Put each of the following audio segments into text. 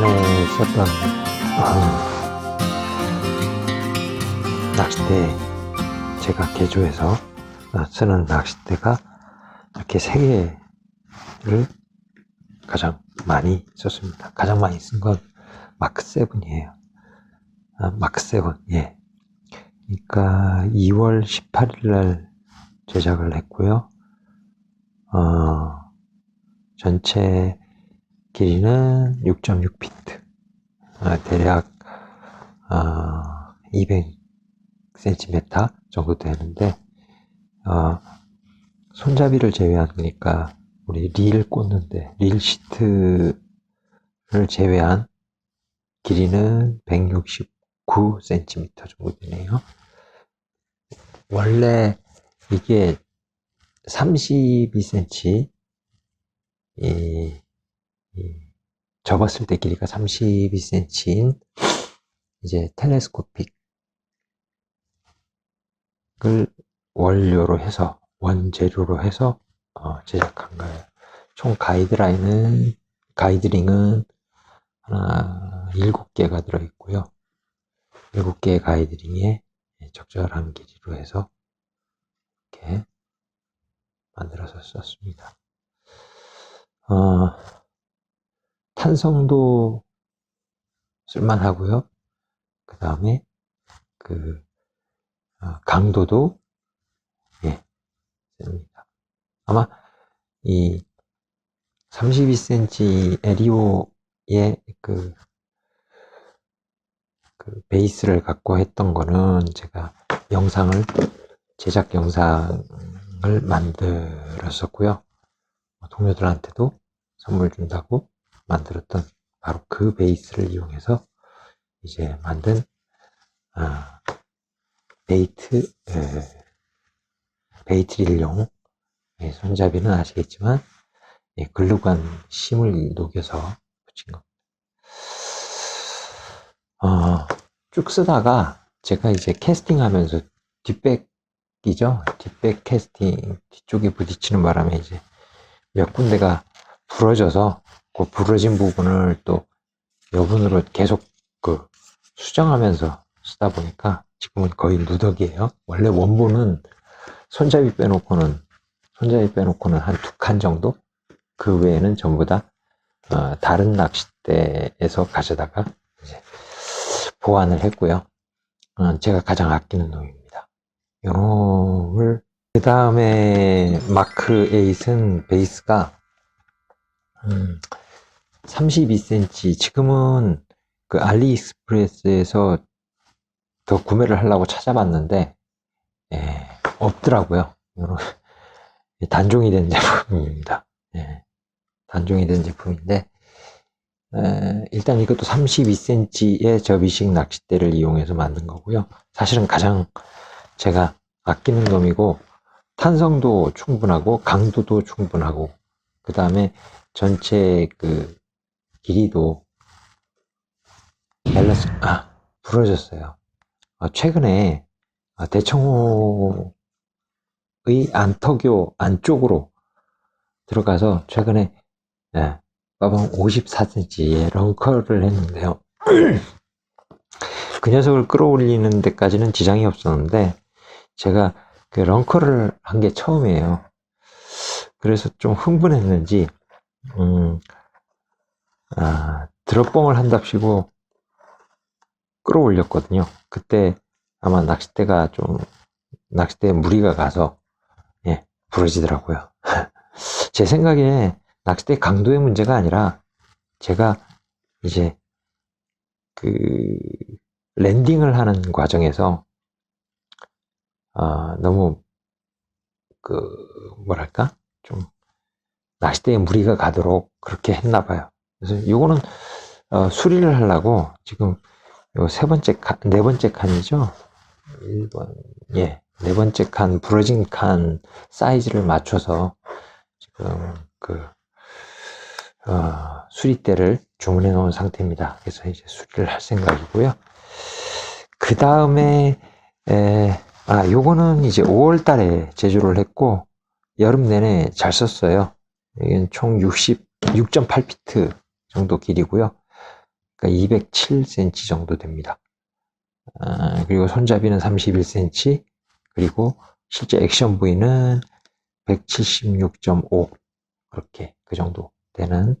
지난해 썼던 어, 낚싯대 제가 개조해서 어, 쓰는 낚싯대가 이렇게 세 개를 가장 많이 썼습니다. 가장 많이 쓴 건 마크 7이에요. 아, 마크 7, 예. 그러니까 2월 18일 날 제작을 했고요. 어, 전체 길이는 6.6피트. 아, 대략, 어, 200cm 정도 되는데, 어, 손잡이를 제외하니까, 우리 릴 꽂는데, 릴 시트를 제외한 길이는 169cm 정도 되네요. 원래 이게 32cm, 이, 이 접었을 때 길이가 32cm인 이제 텔레스코픽을 원료로 해서 원재료로 해서 어, 제작한 거예요. 총 가이드라인은 가이드링은 하나 7개가 들어 있고요. 7개의 가이드링에 적절한 길이로 해서 이렇게 만들어서 썼습니다. 어, 탄성도 쓸만하고요. 그 다음에 그 어, 강도도 예, 씁니다. 아마 이 32cm 에리오의 그, 그 베이스를 갖고 했던 거는 제가 영상을 제작 영상을 만들었었고요. 동료들한테도 선물 준다고 만들었던 바로 그 베이스를 이용해서 이제 만든 아, 베이트 에, 베이트릴용 예, 손잡이는 아시겠지만 예, 글루건 심을 녹여서 붙인 겁니다. 어, 쭉 쓰다가 제가 이제 캐스팅하면서 뒷백이죠 뒷백 캐스팅 뒤쪽에 부딪히는 바람에 이제 몇 군데가 부러져서 그 부러진 부분을 또 여분으로 계속 그 수정하면서 쓰다 보니까 지금은 거의 누더기예요. 원래 원본은 손잡이 빼놓고는 손잡이 빼놓고는 한 두 칸 정도 그 외에는 전부 다 어, 다른 낚싯대에서 가져다가 보완을 했고요. 어, 제가 가장 아끼는 놈입니다. 요 놈을 그 다음에 마크 8은 베이스가 음, 32cm 지금은 그 알리익스프레스에서 더 구매를 하려고 찾아봤는데 예, 없더라고요. 단종이 된 제품입니다. 예, 단종이 된 제품인데 에, 일단 이것도 32cm의 접이식 낚싯대를 이용해서 만든 거고요. 사실은 가장 제가 아끼는 놈이고 탄성도 충분하고 강도도 충분하고 그 다음에 전체 그 길이도 밸런스 아 부러졌어요. 아, 최근에 아, 대청호의 안터교 안쪽으로 들어가서 최근에 예, 빠방 54cm의 런커를 했는데요. 그 녀석을 끌어올리는 데까지는 지장이 없었는데 제가 그 런커를 한 게 처음이에요. 그래서 좀 흥분했는지 음, 아, 드롭봉을 한답시고 끌어올렸거든요. 그때 아마 낚싯대가 좀 낚싯대에 무리가 가서 예, 부러지더라고요. 제 생각에 낚싯대 강도의 문제가 아니라 제가 이제 그 랜딩을 하는 과정에서 아, 너무 그 뭐랄까 좀 낚싯대에 무리가 가도록 그렇게 했나 봐요. 그래서 이거는 어, 수리를 하려고 지금 요세 번째 칸, 네 번째 칸이죠. 1번, 예, 네 번째 칸, 부러진 칸 사이즈를 맞춰서 지금 그, 어, 수리대를 주문해 놓은 상태입니다. 그래서 이제 수리를 할 생각이고요. 그 다음에, 에, 아, 요거는 이제 5월 달에 제조를 했고, 여름 내내 잘 썼어요. 이건 총 60, 6.8피트 정도 길이고요. 그러니까 207cm 정도 됩니다. 아, 그리고 손잡이는 31cm, 그리고 실제 액션 부위는 176.5 그렇게 그 정도 되는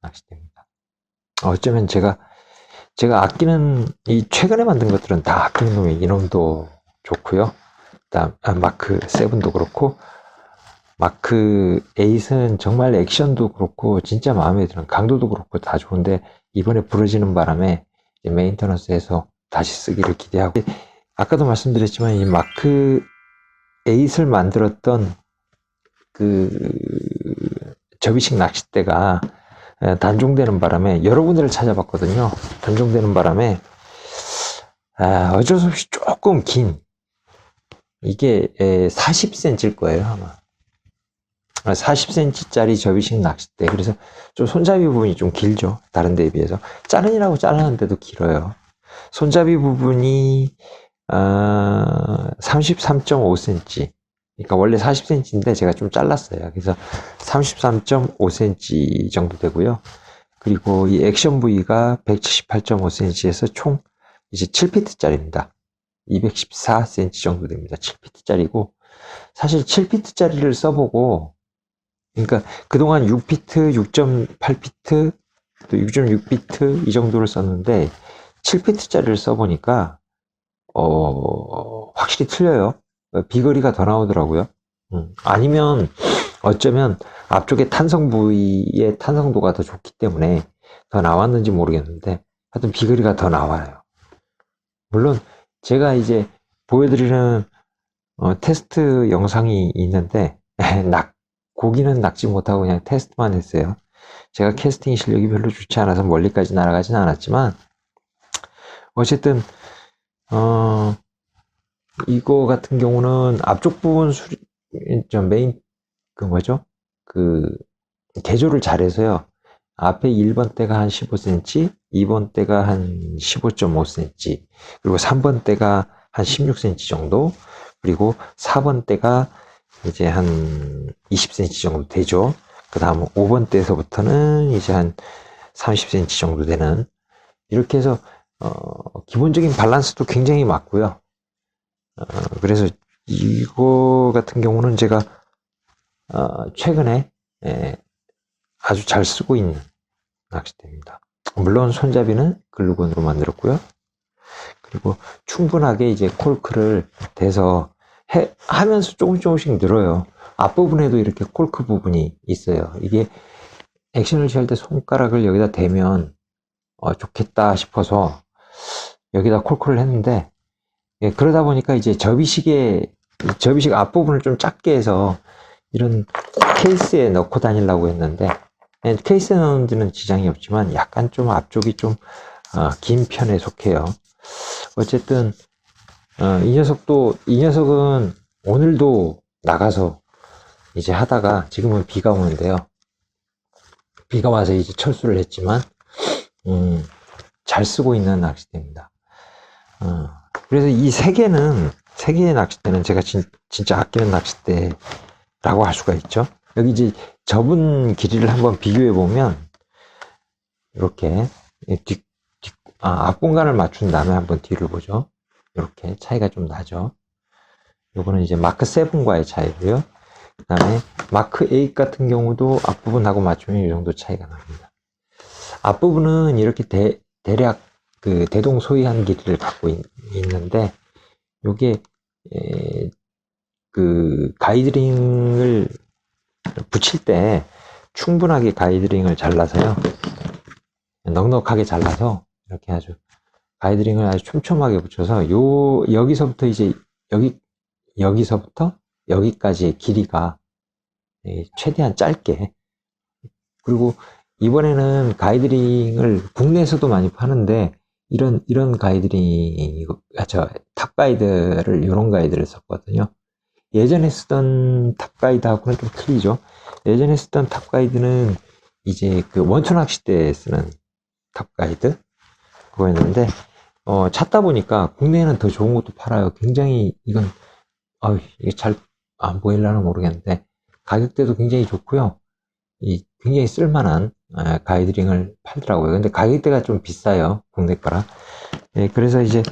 낚싯대입니다. 어쩌면 제가 제가 아끼는 이 최근에 만든 것들은 다 아끼는 놈이 이놈도 좋고요. 그다음 아, 마크 7도 그렇고 마크 8은 정말 액션도 그렇고 진짜 마음에 드는 강도도 그렇고 다 좋은데 이번에 부러지는 바람에 메인터넌스에서 다시 쓰기를 기대하고 아까도 말씀드렸지만 이 마크 8을 만들었던 그 접이식 낚싯대가 에, 단종되는 바람에 여러 군데를 찾아봤거든요. 단종되는 바람에 아, 어쩔 수 없이 조금 긴 이게 40cm일 거예요 아마 40cm짜리 접이식 낚싯대. 그래서 좀 손잡이 부분이 좀 길죠. 다른 데에 비해서. 짜른이라고 잘랐는데도 길어요. 손잡이 부분이 어, 33.5cm 그러니까 원래 40cm인데 제가 좀 잘랐어요. 그래서 33.5cm 정도 되고요. 그리고 이 액션 부위가 178.5cm에서 총 이제 7피트짜리입니다. 214cm 정도 됩니다. 7피트짜리고. 사실 7피트짜리를 써보고 그러니까 그동안 6피트, 6.8피트, 또 6.6피트 이 정도를 썼는데 7피트짜리를 써보니까 어, 확실히 틀려요. 비거리가 더 나오더라고요. 음, 아니면 어쩌면 앞쪽에 탄성 부위의 탄성도가 더 좋기 때문에 더 나왔는지 모르겠는데 하여튼 비거리가 더 나와요. 물론 제가 이제 보여드리는 어, 테스트 영상이 있는데 낙 고기는 낚지 못하고 그냥 테스트만 했어요. 제가 캐스팅 실력이 별로 좋지 않아서 멀리까지 날아가진 않았지만 어쨌든 어 이거 같은 경우는 앞쪽 부분 수리 저 메인 그 뭐죠 그 개조를 잘해서요 앞에 1번 대가 한 15cm 2번 대가 한 15.5cm 그리고 3번 대가 한 16cm 정도 그리고 4번 대가 이제 한 20cm 정도 되죠. 그 다음 5번 대에서부터는 이제 한 30cm 정도 되는 이렇게 해서 어, 기본적인 밸런스도 굉장히 맞고요. 어, 그래서 이거 같은 경우는 제가 어, 최근에 예, 아주 잘 쓰고 있는 낚싯대입니다. 물론 손잡이는 글루건으로 만들었고요. 그리고 충분하게 이제 콜크를 대서 해, 하면서 조금 조금씩 늘어요. 앞부분에도 이렇게 콜크 부분이 있어요. 이게 액션을 취할 때 손가락을 여기다 대면 어, 좋겠다 싶어서 여기다 콜크를 했는데 예, 그러다 보니까 이제 접이식에 접이식 앞부분을 좀 작게 해서 이런 케이스에 넣고 다니려고 했는데 예, 케이스에 넣는 데는 지장이 없지만 약간 좀 앞쪽이 좀긴 편에 속해요. 어쨌든 어, 이 녀석도, 이 녀석은 오늘도 나가서 이제 하다가 지금은 비가 오는데요. 비가 와서 이제 철수를 했지만, 음, 잘 쓰고 있는 낚싯대입니다. 어, 그래서 이 세 개는, 세 개의 낚싯대는 제가 진, 진짜 아끼는 낚싯대라고 할 수가 있죠. 여기 이제 접은 길이를 한번 비교해 보면, 이렇게, 뒤, 뒤, 아, 앞 공간을 맞춘 다음에 한번 뒤를 보죠. 이렇게 차이가 좀 나죠. 요거는 이제 마크 7과의 차이고요. 그 다음에 마크 8 같은 경우도 앞부분하고 맞추면 이 정도 차이가 납니다. 앞부분은 이렇게 대, 대략 그 대동소이한 길이를 갖고 있, 는데 요게 에, 그 가이드링을 붙일 때 충분하게 가이드링을 잘라서요. 넉넉하게 잘라서 이렇게 아주 가이드링을 아주 촘촘하게 붙여서 요 여기서부터 이제 여기 여기서부터 여기까지의 길이가 예, 최대한 짧게 그리고 이번에는 가이드링을 국내에서도 많이 파는데 이런 이런 가이드링 아, 저탑 가이드를 이런 가이드를 썼거든요. 예전에 쓰던 탑 가이드하고는 좀 틀리죠. 예전에 쓰던 탑 가이드는 이제 그 원초 낚싯대에 쓰는 탑 가이드 그거였는데 어, 찾다 보니까 국내에는 더 좋은 것도 팔아요. 굉장히 이건 어, 이게 잘 안 보일라나 모르겠는데 가격대도 굉장히 좋고요. 이 굉장히 쓸만한 아, 가이드링을 팔더라고요. 근데 가격대가 좀 비싸요. 국내 거라. 예, 그래서 이제,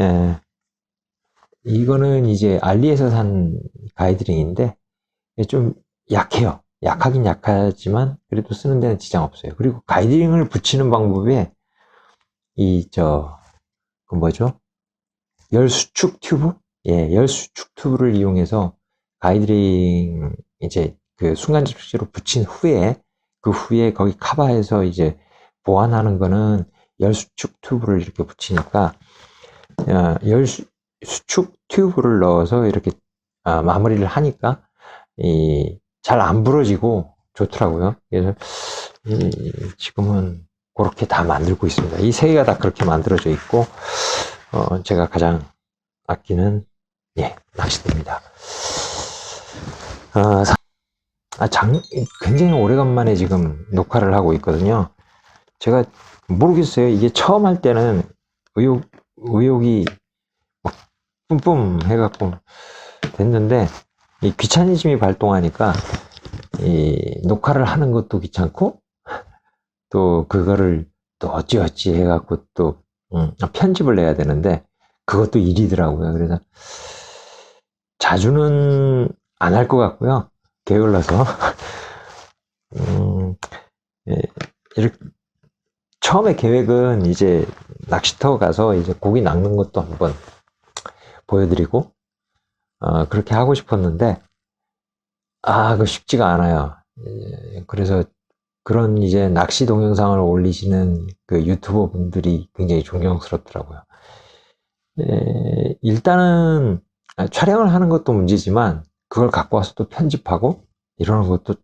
예, 이거는 이제 알리에서 산 가이드링인데, 예, 좀 약해요. 약하긴 약하지만, 그래도 쓰는 데는 지장 없어요. 그리고 가이드링을 붙이는 방법에, 이, 저, 그 뭐죠? 열 수축 튜브? 예, 열 수축 튜브를 이용해서 가이드링, 이제 그 순간 접착제로 붙인 후에, 그 후에 거기 카바에서 이제 보완하는 거는 열 수축 튜브를 이렇게 붙이니까 어, 열수축 튜브를 넣어서 이렇게 아, 마무리를 하니까 잘안 부러지고 좋더라고요. 그래서 이, 지금은 그렇게 다 만들고 있습니다. 이 세 개가 다 그렇게 만들어져 있고 어, 제가 가장 아끼는 예, 낚싯대입니다. 어, 아, 장, 굉장히 오래간만에 지금 녹화를 하고 있거든요. 제가 모르겠어요. 이게 처음 할 때는 의욕, 의욕이 막 뿜뿜 해갖고 됐는데, 이 귀차니즘이 발동하니까, 이 녹화를 하는 것도 귀찮고, 또 그거를 또 어찌어찌 해갖고 또, 음, 편집을 내야 되는데, 그것도 일이더라고요. 그래서 자주는 안 할 것 같고요. 게을러서 음, 예, 이렇게 처음에 계획은 이제 낚시터 가서 이제 고기 낚는 것도 한번 보여드리고 어, 그렇게 하고 싶었는데 아, 그 쉽지가 않아요. 예, 그래서 그런 이제 낚시 동영상을 올리시는 그 유튜버 분들이 굉장히 존경스럽더라고요. 예, 일단은 촬영을 하는 것도 문제지만 그걸 갖고 와서 또 편집하고 이러는 것도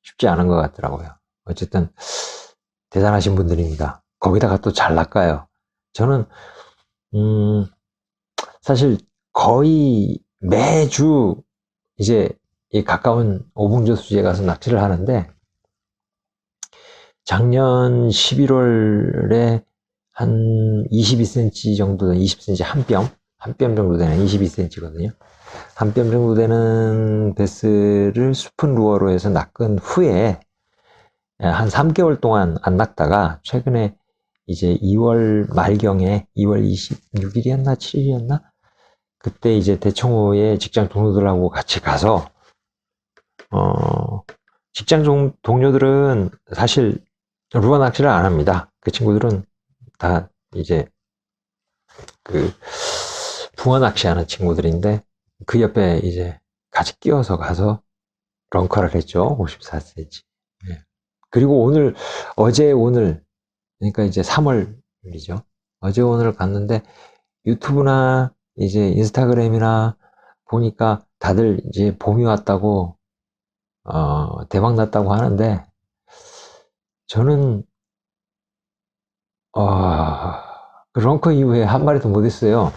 쉽지 않은 것 같더라고요. 어쨌든 대단하신 분들입니다. 거기다가 또 잘 낚아요. 저는 음 사실 거의 매주 이제 이 가까운 오봉저수지에 가서 낚시를 하는데 작년 11월에 한 22cm 정도, 20cm 한 뼘, 한 뼘 정도 되는 22cm거든요. 한 뼘 정도 되는 베스를 스푼 루어로 해서 낚은 후에 한 3개월 동안 안 낚다가 최근에 이제 2월 말경에 2월 26일이었나 7일이었나 그때 이제 대청호에 직장 동료들하고 같이 가서 어 직장 동료들은 사실 루어 낚시를 안 합니다. 그 친구들은 다 이제 그 붕어 낚시하는 친구들인데 그 옆에 이제 같이 끼워서 가서 런커를 했죠. 54cm. 예. 그리고 오늘, 어제 오늘, 그러니까 이제 3월이죠. 어제 오늘 갔는데 유튜브나 이제 인스타그램이나 보니까 다들 이제 봄이 왔다고, 어, 대박 났다고 하는데 저는, 어, 그 런커 이후에 한 마리도 못 했어요.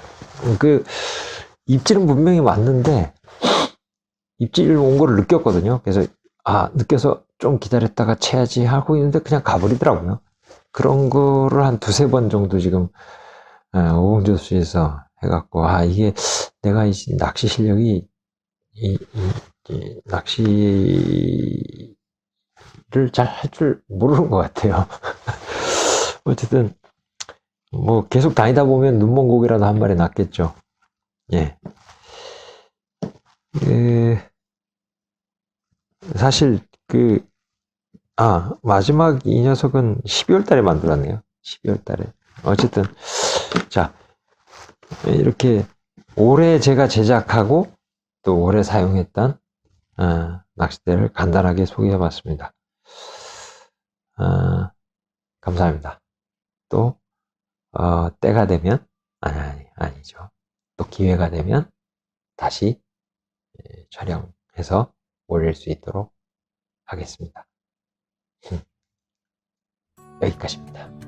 그, 입질은 분명히 왔는데 입질 온 거를 느꼈거든요. 그래서 아 느껴서 좀 기다렸다가 채야지 하고 있는데 그냥 가버리더라고요. 그런 거를 한 두세 번 정도 지금 오공조 수에서 해갖고 아 이게 내가 이 낚시 실력이 이, 이, 이 낚시 를잘할 줄 모르는 것 같아요. 어쨌든 뭐 계속 다니다 보면 눈먼 고기라도 한 마리 낚겠죠. 예. 그, 사실, 그, 아, 마지막 이 녀석은 12월 달에 만들었네요. 12월 달에. 어쨌든, 자, 이렇게 올해 제가 제작하고 또 올해 사용했던 어, 낚싯대를 간단하게 소개해 봤습니다. 어, 감사합니다. 또, 어, 때가 되면, 아니, 아니, 아니죠. 또 기회가 되면 다시 예, 촬영해서 올릴 수 있도록 하겠습니다. 여기까지입니다.